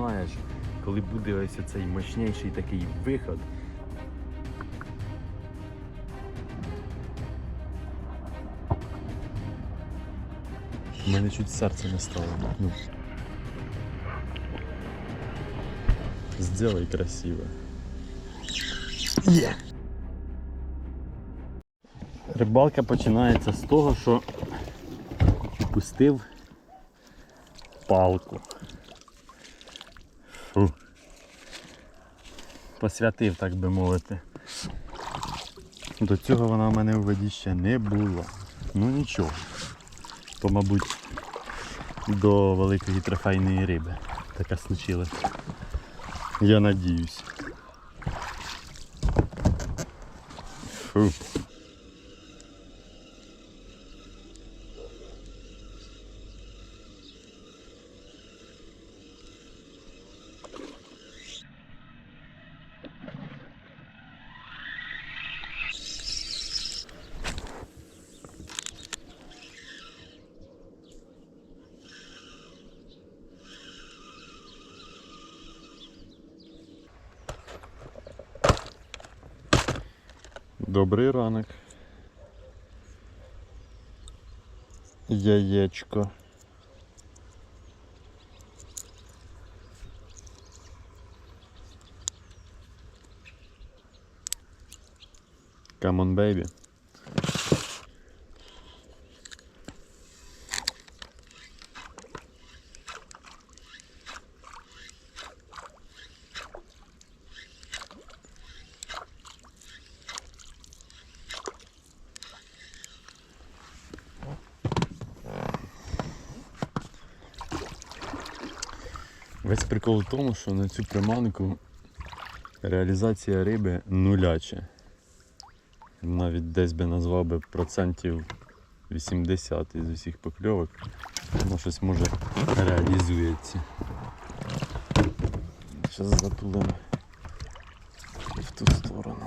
знаєш, коли буде ось цей мощніший такий виход. У мене чуть серце не стало. Ну. Сделай красиво. Є! Рибалка починається з того, що пустив палку. Фу. Посвятив, так би мовити. До цього вона в мене в воді ще не була. Ну нічого. То, мабуть, до великої трофейної риби таке случилось. Я надіюсь. Фу. Добрий ранок. Яєчко. Come on, baby. Весь прикол в тому, що на цю приманку реалізація риби нуляча. Навіть десь би назвав би процентів 80 із усіх покльовок. Воно щось може реалізується. Зараз затулимо в ту сторону.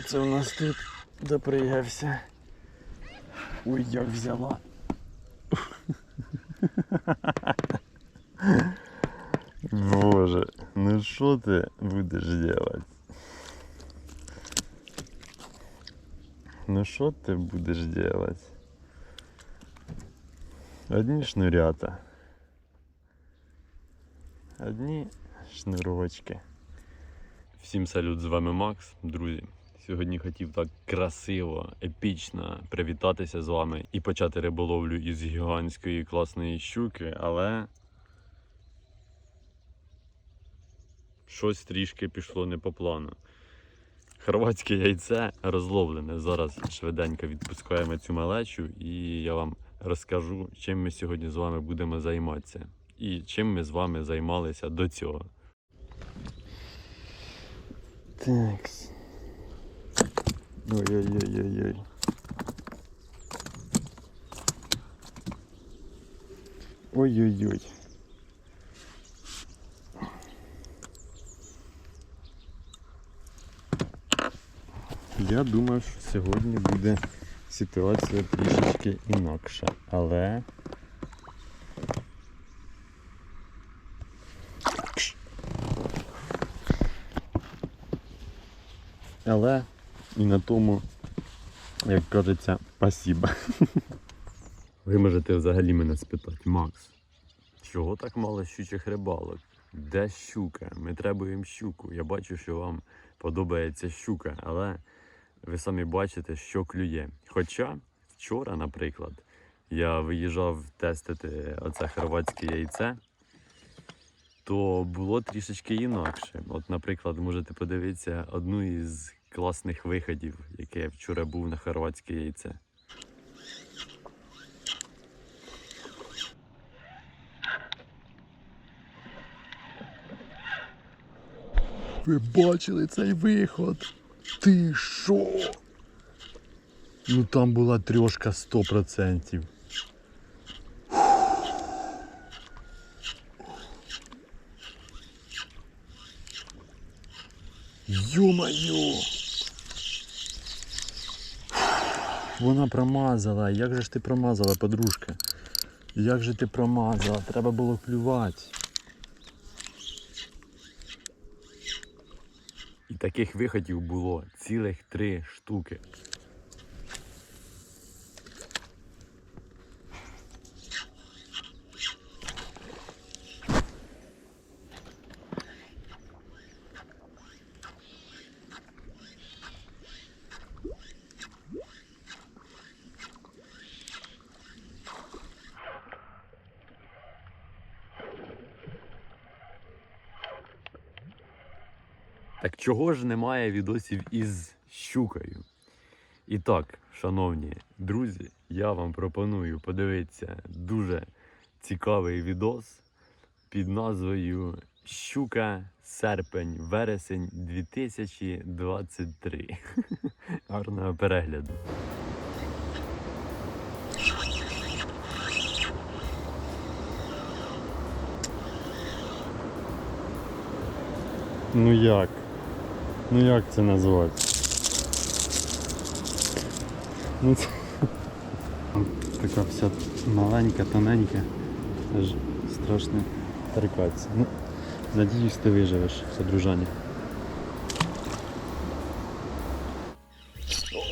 хто це у нас тут доприявся? Ой, як взяла. Боже, ну що ти будеш делать? Ну що ти будеш делать? Одні шнурята. Одні шнурочки. Всім салют, з вами Макс, друзі. Сьогодні хотів так красиво, епічно привітатися з вами і почати риболовлю із гігантської класної щуки, але щось трішки пішло не по плану. Хорватське яйце розловлене. Зараз швиденько відпускаємо цю малечу і я вам розкажу, чим ми сьогодні з вами будемо займатися. І чим ми з вами займалися до цього. Так. Ой-ой-ой-ой-ой. Ой-ой-ой. Я думав, що сьогодні буде ситуація трішечки інакша, але. Але і на тому, як кажеться, спасибо. Ви можете взагалі мене спитати, Макс, чого так мало щучих рибалок? Де щука? Ми требуємо щуку. Я бачу, що вам подобається щука, але ви самі бачите, що клює. Хоча вчора, наприклад, я виїжджав тестити оце хорватське яйце, то було трішечки інакше. От, наприклад, можете подивитися одну із класних виходів, яке я вчора був на хорватське яйце. Ви бачили цей виход? Ти що? Ну там була трьошка 100%. Ё-моё! Вона промазала. Як же ж ти промазала, подружка? Як же ти промазала? Треба було клювати. І таких виходів було цілих три штуки. Так чого ж немає відосів із щукою? І так, шановні друзі, я вам пропоную подивитися дуже цікавий відос під назвою Щука серпень вересень 2023. Гарного перегляду. Ну як? Ну як це назвати? Ну це така вся маленька, тоненька, аж страшно торкатися. Ну, надіюсь, ти виживеш, подружання.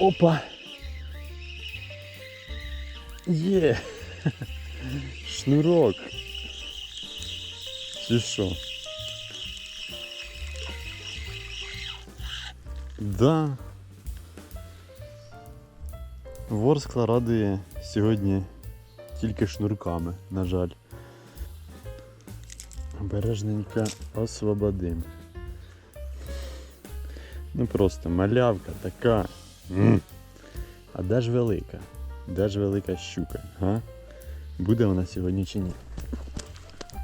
Опа! Є! Шнурок! Чи що? Да. Ворскла радує сьогодні тільки шнурками, на жаль. Обережненько освободим. Ну просто малявка така. А де ж велика? Де ж велика щука? Га? Буде вона сьогодні чи ні?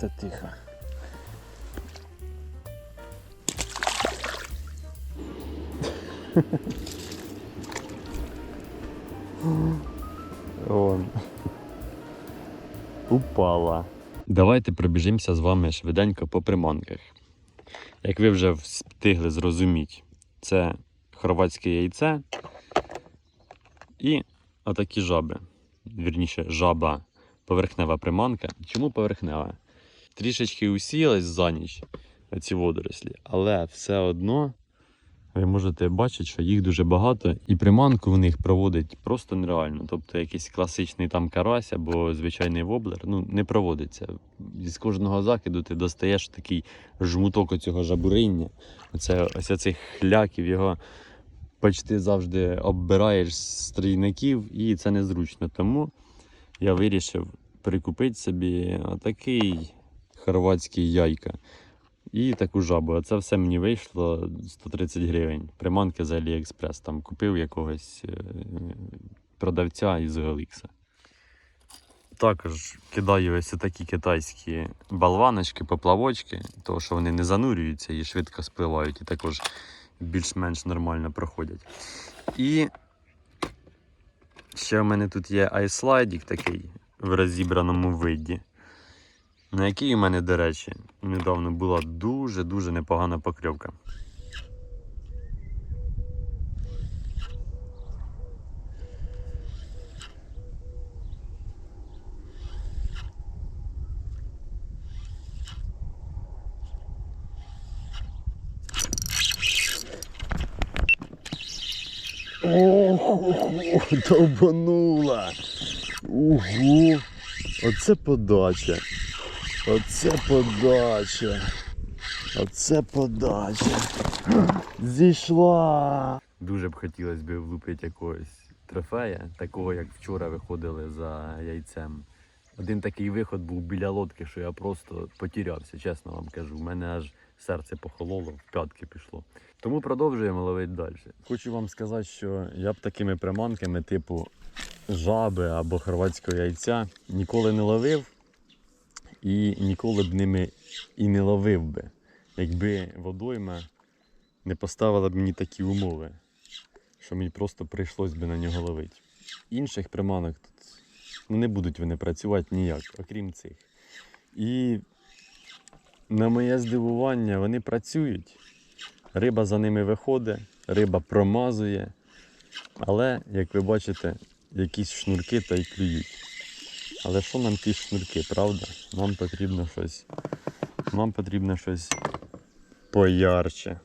Та тихо. Вон. Упала. Давайте пробіжимося з вами швиденько по приманках. Як ви вже встигли зрозуміти, це хорватське яйце і отакі жаби. Вірніше, жаба поверхнева приманка. Чому поверхнева? Трішечки усіялась за ніч ці водорослі, але все одно ви можете бачити, що їх дуже багато, і приманку в них проводить просто нереально. Тобто якийсь класичний там карась або звичайний воблер ну, не проводиться. З кожного закиду ти достаєш такий жмуток оцього жабуриння. Оце, ось цих хляків, його почти завжди оббираєш з трійників, і це незручно. Тому я вирішив прикупити собі такий хорватський яйка. І таку жабу. А це все мені вийшло 130 гривень. Приманки з Аліекспрес. Там купив якогось е, продавця із Галікса. Також кидаю ось такі китайські болваночки, поплавочки, тому що вони не занурюються і швидко спливають, і також більш-менш нормально проходять. І ще в мене тут є айслайдік такий в розібраному виді. На якій у мене, до речі, недавно була дуже-дуже непогана покльовка. Ого, долбанула! Ого! Оце подача! Оце подача. Оце подача. Зійшла. Дуже б хотілося б влупити якогось трофея, такого як вчора виходили за яйцем. Один такий виход був біля лодки, що я просто потірявся, чесно вам кажу. У мене аж серце похололо, в п'ятки пішло. Тому продовжуємо ловити далі. Хочу вам сказати, що я б такими приманками, типу жаби або хорватського яйця, ніколи не ловив і ніколи б ними і не ловив би, якби водойма не поставила б мені такі умови, що мені просто прийшлось би на нього ловити. Інших приманок тут ну, не будуть вони працювати ніяк, окрім цих. І на моє здивування вони працюють, Риба за ними виходить, риба промазує. Але, як ви бачите, якісь шнурки та й клюють. Але що нам ті шнурки, правда? Нам потрібно щось. Нам потрібно щось поярче.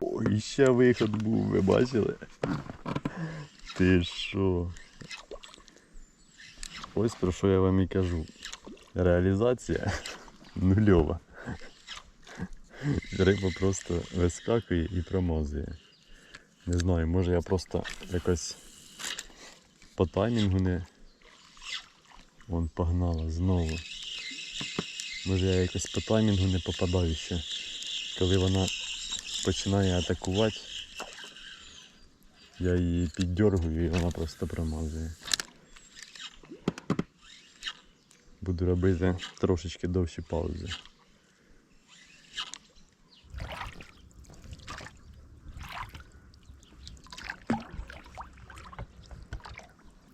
Ой, ще виход був, ви бачили? Ти що? Ось про що я вам і кажу. Реалізація нульова. Риба просто вискакує і промазує. Не знаю, може я просто якось по таймінгу не. Вон погнала знову. Може я якось по таймінгу не попадаю ще. Коли вона починає атакувати, я її піддергую і вона просто промазує. Буду робити трошечки довші паузи.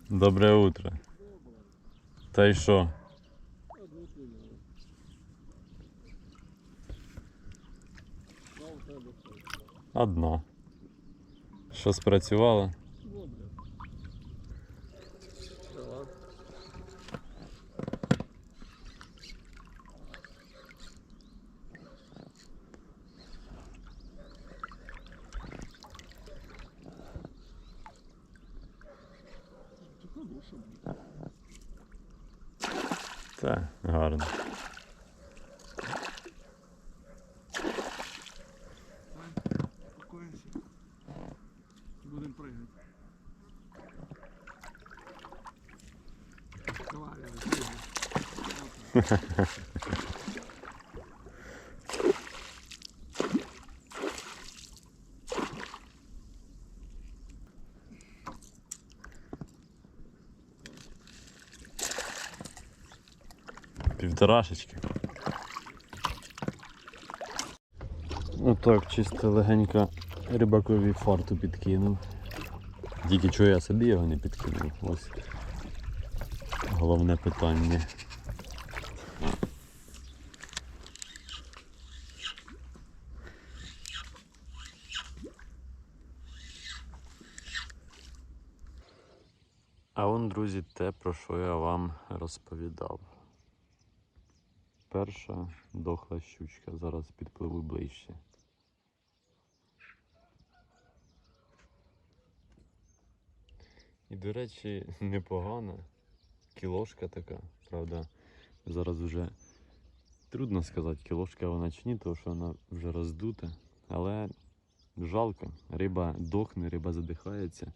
Добре утро. Та й що? Одна. Що спрацювало? Так, гарно. Півторашечки. Отак, чисто легенько рибакові фарту підкинув. Тільки чого я собі його не підкинув. Ось головне питання. А он, друзі, те, про що я вам розповідав. Перша дохла щучка. Зараз підпливу ближче. І, до речі, непогана. Кілошка така, правда. Зараз вже трудно сказати, кілошка вона чи ні, тому що вона вже роздута. Але жалко. Риба дохне, риба задихається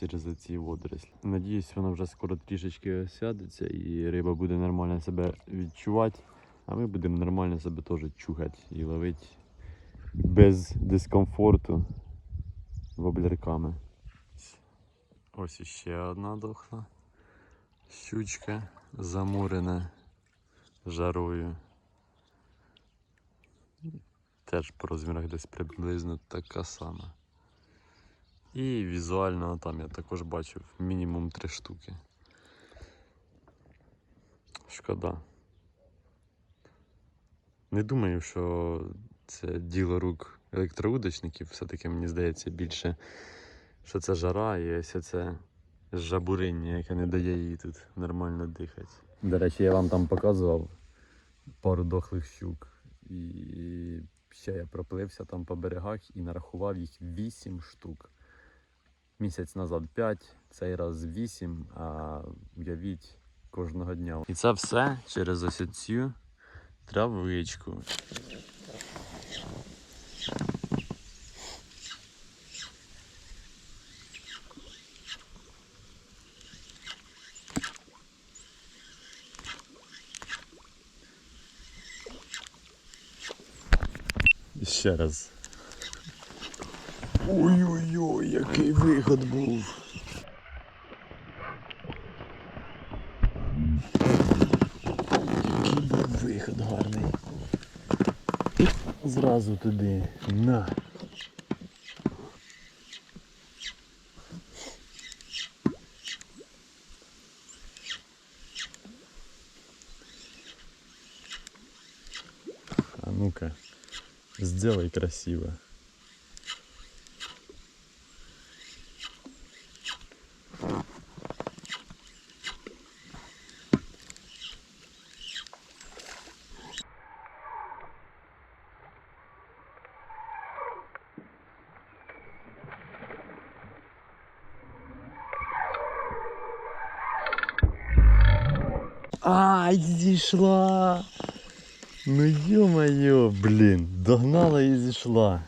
через ці водорослі. Надіюсь, вона вже скоро трішечки осядеться і риба буде нормально себе відчувати. А ми будемо нормально себе теж чухати і ловити без дискомфорту воблерками. Ось іще одна дохла. Щучка замурена жарою. Теж по розмірах десь приблизно така сама. І візуально там я також бачив мінімум три штуки. Шкода. Не думаю, що це діло рук електроудочників. Все-таки мені здається більше, що це жара і ось це жабуриння, яке не дає їй тут нормально дихати. До речі, я вам там показував пару дохлих щук. І ще я проплився там по берегах і нарахував їх 8 штук. Місяць назад 5, цей раз 8, а уявіть кожного дня. І це все через ось цю травичку. Ще раз. Ой-ой-ой, який виход був. Який був виход. гарний. Зразу туди. На. Ну-ка, сделай красиво. Ай, зійшла. Ну ё-моё, блін, догнала і зійшла.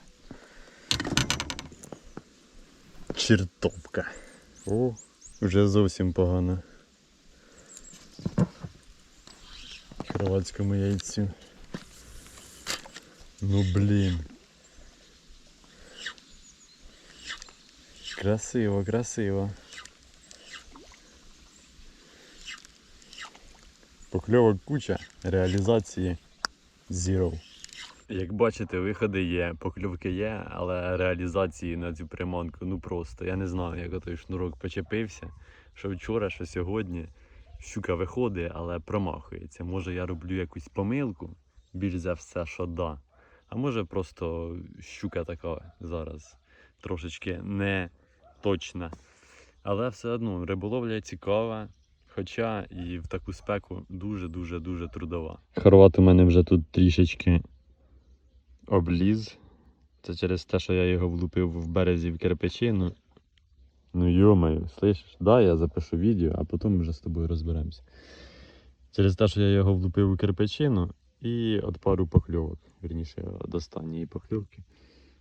Чертовка. О, вже зовсім погано. Хорватському яйцю. Ну блін. Красиво, красиво. Покльовок куча, реалізації zero. Як бачите, виходи є, покльовки є, але реалізації на цю приманку ну просто. Я не знаю, як той шнурок почепився. Що вчора, що сьогодні. Щука виходить, але промахується. Може я роблю якусь помилку, більш за все, що да. А може просто щука така зараз трошечки не точна. Але все одно риболовля цікава. Хоча і в таку спеку дуже-дуже дуже трудова. Хорват у мене вже тут трішечки обліз. Це через те, що я його влупив в березі в кирпичину. Ну йомаю, слышиш? Да, я запишу відео, а потім вже з тобою розберемося. Через те, що я його влупив у кирпичину і от пару покльовок. Вірніше, от останньої покльовки.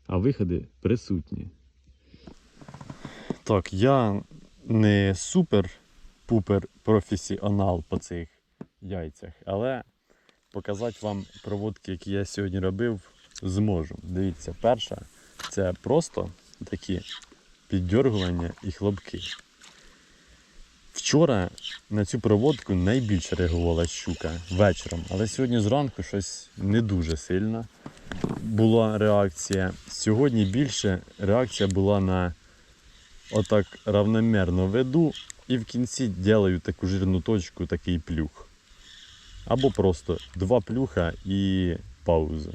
А виходи присутні. Так, я не супер-пупер професіонал по цих яйцях, але показати вам проводки, які я сьогодні робив, зможу. Дивіться, перша це просто такі піддергування і хлопки. Вчора на цю проводку найбільше реагувала щука вечором, але сьогодні зранку щось не дуже сильна була реакція. Сьогодні більше реакція була на отак равномірно веду і в кінці ділаю таку жирну точку, такий плюх. Або просто два плюха і пауза.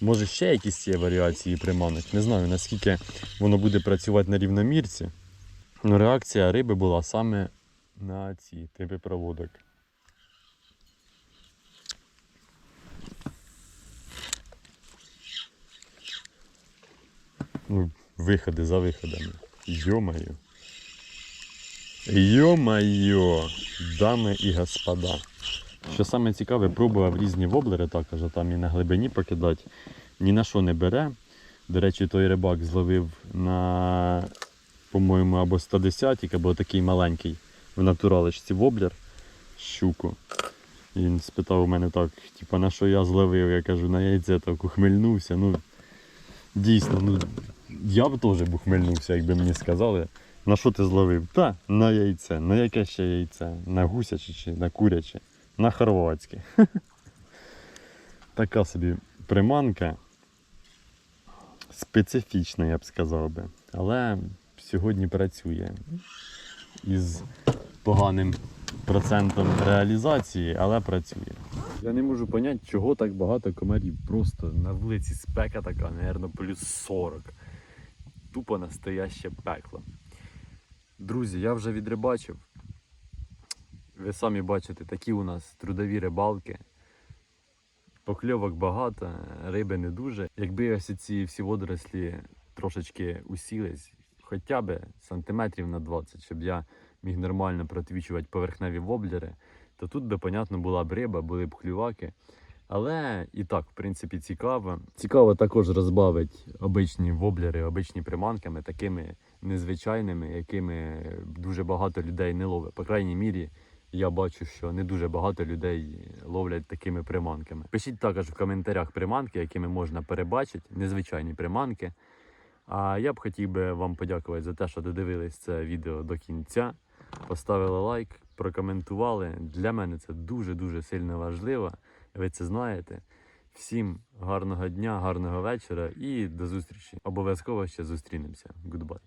Може ще якісь є варіації приманок. Не знаю наскільки воно буде працювати на рівномірці. Ну, реакція риби була саме на ці типи проводок. Ну, виходи за виходами. Йо-моє. Йо-моє, дами і господа. Що саме цікаве, пробував різні воблери також, там і на глибині покидати. Ні на що не бере. До речі, той рибак зловив на, по-моєму, або 110 або такий маленький в натуралочці воблер щуку. Він спитав у мене так, типу, на що я зловив? Я кажу, на яйце так ухмильнувся. Ну, дійсно, ну, я б теж б ухмильнувся, якби мені сказали. На що ти зловив? Та, на яйце. На яке ще яйце? На гусяче чи на куряче? На хорватське. Така собі приманка. Специфічна, я б сказав би. Але сьогодні працює із поганим процентом реалізації, але працює. Я не можу зрозуміти, чого так багато комарів. Просто на вулиці спека така, мабуть, плюс 40. Тупо настояще пекло. Друзі, я вже відрибачив. Ви самі бачите, такі у нас трудові рибалки. Покльовок багато, риби не дуже. Якби ось ці всі водорослі трошечки усілись, хоча б сантиметрів на 20, щоб я міг нормально протвічувати поверхневі воблери, то тут би, понятно, була б риба, були б клюваки. Але і так, в принципі, цікаво. Цікаво також розбавити обичні воблери, обичні приманками, такими незвичайними, якими дуже багато людей не ловить. По крайній мірі, я бачу, що не дуже багато людей ловлять такими приманками. Пишіть також в коментарях приманки, якими можна перебачити, незвичайні приманки. А я б хотів би вам подякувати за те, що додивились це відео до кінця. Поставили лайк, прокоментували. Для мене це дуже-дуже сильно важливо. Ви це знаєте. Всім гарного дня, гарного вечора і до зустрічі. Обов'язково ще зустрінемося. Гудбай.